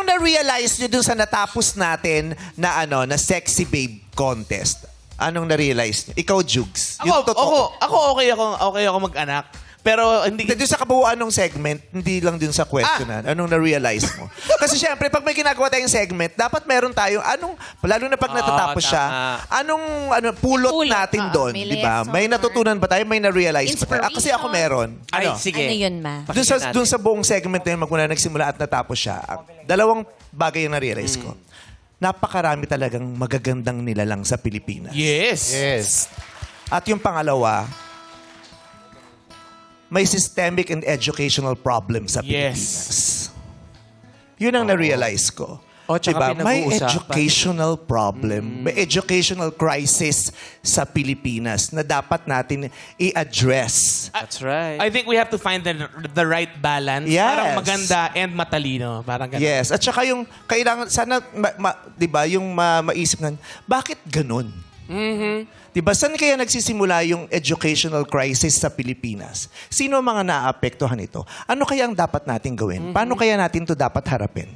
Anong na-realize nyo dun sa natapos natin na ano, na sexy babe contest? Anong na-realize nyo? Ikaw, Jugs. Ako, ako, ako okay ako, okay ako mag-anak. Pero hindi Hindi, dun sa kabuuan ng segment, hindi lang dun sa questionan. Anong na-realize mo? Kasi syempre, pag may ginagawa tayong segment, dapat meron tayong, anong, lalo na pag Oo, natatapos siya, tama. anong ano, pulot, Pulot, natin oo, doon, may di ba? lesson May or natutunan ba tayo? May na-realize ba tayo? Ah, kasi ako meron. Ay, Ano? sige. Ano yun, ma? Doon sa, Pakinggan dun sa buong segment na yun, magmula nagsimula at natapos siya, ang dalawang bagay yung na-realize ko. Napakarami talagang magagandang nilalang sa Pilipinas. Yes. Yes. At yung pangalawa, may systemic and educational problem sa Yes. Pilipinas. Yun ang na-realize ko. O, tsaka Diba? May pinag-uusapan. educational problem, may educational crisis sa Pilipinas na dapat natin i-address. That's right. I think we have to find the, the right balance. Yes. Parang maganda and matalino. Parang ganun. Yes. At saka yung, kailangan, sana, ma, ma- di ba, yung ma, maisip na, bakit ganun? Di ba, saan kaya nagsisimula yung educational crisis sa Pilipinas? Sino ang mga naapektuhan ito? Ano kaya ang dapat natin gawin? Paano kaya natin to dapat harapin?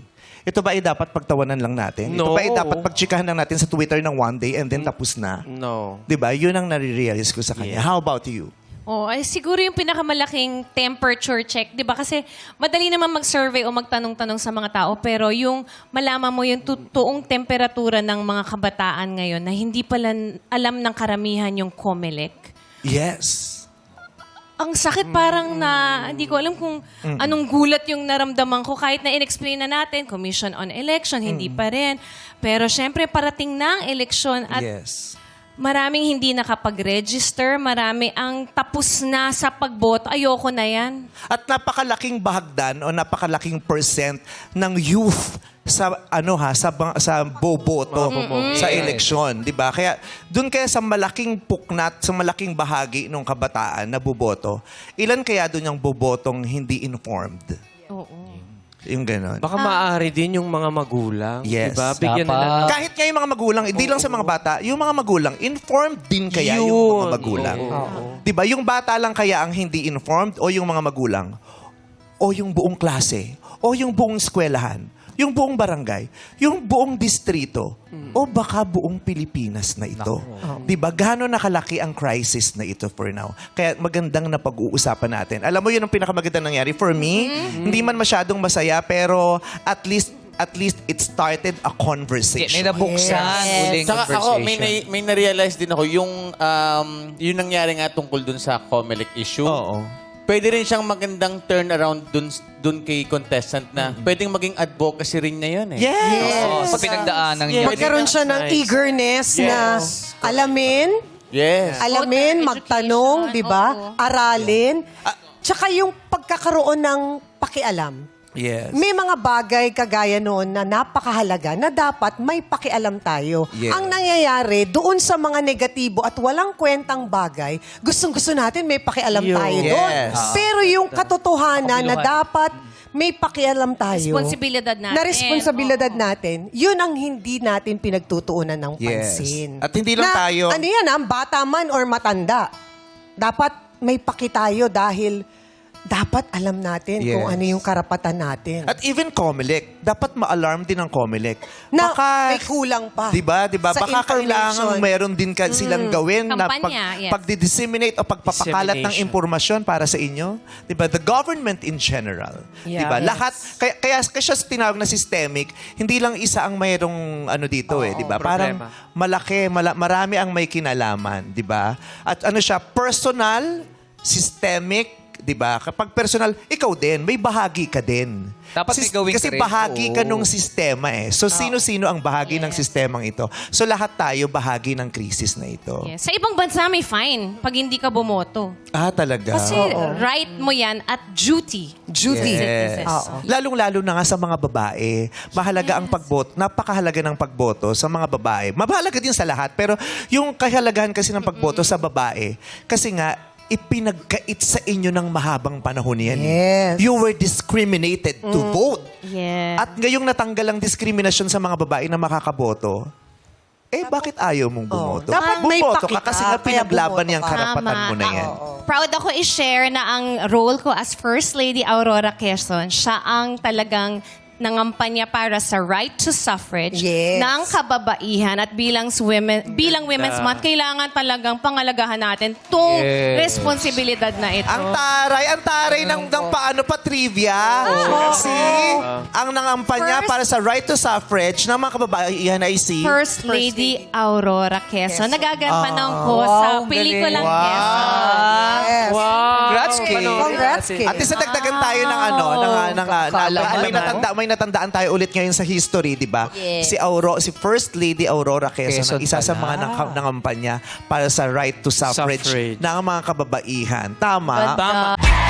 Ito ba ay dapat pagtawanan lang natin? Ito No. ba ay dapat pagtsikahan lang natin sa Twitter ng one day and then tapos na? no. Di ba? Yun ang nare-realize ko sa kanya. How about you? Oh, ay siguro yung pinakamalaking temperature check, 'di ba? Kasi madali naman mag-survey o magtanong-tanong sa mga tao, pero yung malaman mo yung totoong temperatura ng mga kabataan ngayon na hindi pala alam ng karamihan yung COMELEC. Yes. Ang sakit parang na, hindi ko alam kung anong gulat yung naramdaman ko. Kahit na in-explain na natin, Commission on Election, hindi pa rin. Pero syempre, parating na ang eleksyon at yes. Maraming hindi nakapag-register, marami ang tapos na sa pagboto. Ayoko na yan. At napakalaking bahagdan o napakalaking percent ng youth sa ano ha sa bang- sa boboto sa eleksyon, 'di ba? Kaya doon kaya sa malaking puknat, sa malaking bahagi ng kabataan na boboto, ilan kaya doon yung bobotong hindi informed? Oo. Yung ganon. Baka maaari din yung mga magulang. Yes. Diba? Bigyan nila ng... Kahit nga yung mga magulang, hindi lang sa mga bata, yung mga magulang, informed din kaya yung Yun. mga magulang. Oo. 'Di ba? Yung bata lang kaya ang hindi informed o yung mga magulang o yung buong klase o yung buong eskwelahan, yung buong barangay, yung buong distrito o baka buong Pilipinas na ito. 'Di ba? Gaano nakalaki ang crisis na ito for now. Kaya magandang na pag-uusapan natin. Alam mo yun ang pinakamagandang nangyari for me. Hindi man masyadong masaya pero at least at least it started a conversation. May nabuksan uling Saka conversation. ako, may, na- may na-realize din ako, yung, um, yung nangyari nga tungkol dun sa COMELEC issue. Oo. Pwede rin siyang magandang turnaround dun, dun kay contestant na pwedeng maging advocacy rin na yun eh. Yes. Oo, sa pinagdaanan niya. Magkaroon siya ng Nice. eagerness na alamin, Yes. alamin, Voter magtanong, education, di ba? oo. Aralin. Tsaka yung pagkakaroon ng pakialam. Yes. May mga bagay kagaya noon na napakahalaga na dapat may pakialam tayo. Yes. Ang nangyayari doon sa mga negatibo at walang kwentang bagay, gustong-gusto natin may pakialam Yun. tayo doon. Yes. Pero yung katotohanan na dapat may pakialam tayo. Responsibilidad natin. Na responsibilidad Oo. natin, yun ang hindi natin pinagtutuunan ng Yes. pansin. At hindi lang Na, tayo- Ano yan, ah, bata man or matanda. Dapat may paki tayo dahil dapat alam natin kung Yes. ano yung karapatan natin. At even Comelec, dapat ma-alarm din ang Comelec. Na may kulang pa. Di ba? Di ba? Sa Baka kailangan information. meron din ka, silang gawin na pag, Kampanya, yes. pagdi-disseminate o pagpapakalat ng Dissemination. impormasyon para sa inyo. Di ba? The government in general. Di Yeah. ba? Yes. Lahat, kaya, kaya, kaya siya tinawag na systemic, hindi lang isa ang mayroong ano dito eh. Di ba? Parang problema. malaki, mala- marami ang may kinalaman. Di ba? At ano siya, personal, systemic, di ba? Kapag personal, ikaw din, may bahagi ka din. Dapat may gawin ka Kasi rin. bahagi ka Oo. nung sistema eh. So, sino-sino ang bahagi ng sistemang ito? So, lahat tayo bahagi ng krisis na ito. Yes. Sa ibang bansa may fine pag hindi ka bumoto. Ah, talaga? Kasi right mo yan at duty. Duty. Yes. Oo. Lalong-lalo na nga sa mga babae. Mahalaga ang pagboto. Napakahalaga ng pagboto sa mga babae. Mahalaga din sa lahat. Pero yung kahalagahan kasi ng pagboto sa babae, kasi nga, ipinagkait sa inyo ng mahabang panahon yan. eh. Yes. You were discriminated to vote. Yeah. At ngayong natanggal ang diskriminasyon sa mga babae na makakaboto, eh bakit ayaw mong bumoto? Dapat may Bumoto ka kasi ka, nga kaya pinaglaban bumoto ka. karapatan mo na yan. Proud ako i-share na ang role ko as First Lady Aurora Quezon, siya ang talagang nangampanya para sa right to suffrage Yes. ng kababaihan at bilang women, bilang Women's Month, kailangan talagang pangalagahan natin itong Yes. responsibilidad na ito. Ang taray, ang taray ng, ng paano pa trivia. See? Ang nangampanya First- para sa right to suffrage ng mga kababaihan ay si... First Lady Aurora Quezon. Nagagampanan ko sa pelikulang Quezon. Yes. Congrats, Kay. Congrats, Kay. At least nagdagan tayo ng ano, ng, ng, ng, may, natanda, may natandaan tayo ulit ngayon sa history, di ba? Yes. Si Auro, si First Lady Aurora Quezon, Quezon ang isa sa mga nang, nangampanya para sa right to suffrage, Suffrage. ng mga kababaihan. Tama? Tama.